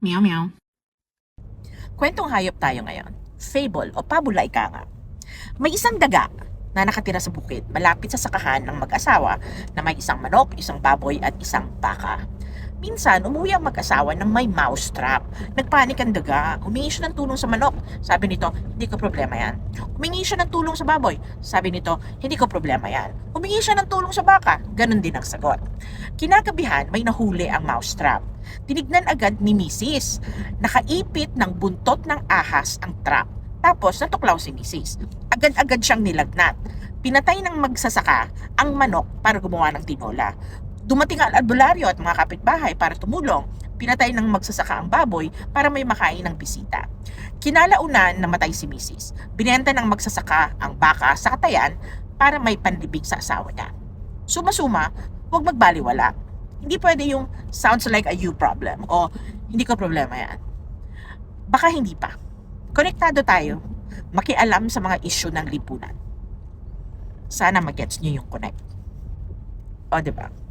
Meow meow. Kwentong hayop tayo ngayon. Fable o pabula ika nga. May isang daga na nakatira sa bukid malapit sa sakahan ng mag-asawa na may isang manok, isang baboy at isang baka. Minsan, umuwi ang mag-asawa ng may mousetrap. Nagpanik ang daga. Humingi siya ng tulong sa manok. Sabi nito, hindi ko problema yan. Humingi siya ng tulong sa baboy. Sabi nito, hindi ko problema yan. Humingi siya ng tulong sa baka. Ganon din ang sagot. Kinagabihan, may nahuli ang mousetrap. Tinignan agad ni Mrs. Nakaipit ng buntot ng ahas ang trap. Tapos natuklaw si Mrs. Agad-agad siyang nilagnat. Pinatay ng magsasaka ang manok para gumawa ng tinola. Dumating ang albularyo at mga kapitbahay para tumulong. Pinatay ng magsasaka ang baboy para may makain ng bisita. Kinalaunan namatay si Mrs. Binenta ng magsasaka ang baka sa katayan para may panlibig sa asawa niya. Suma-suma, huwag magbaliwala. Hindi pwede yung sounds like a you problem o hindi ko problema yan. Baka hindi pa. Konektado tayo. Makialam sa mga issue ng lipunan. Sana magets nyo yung connect. O, di ba?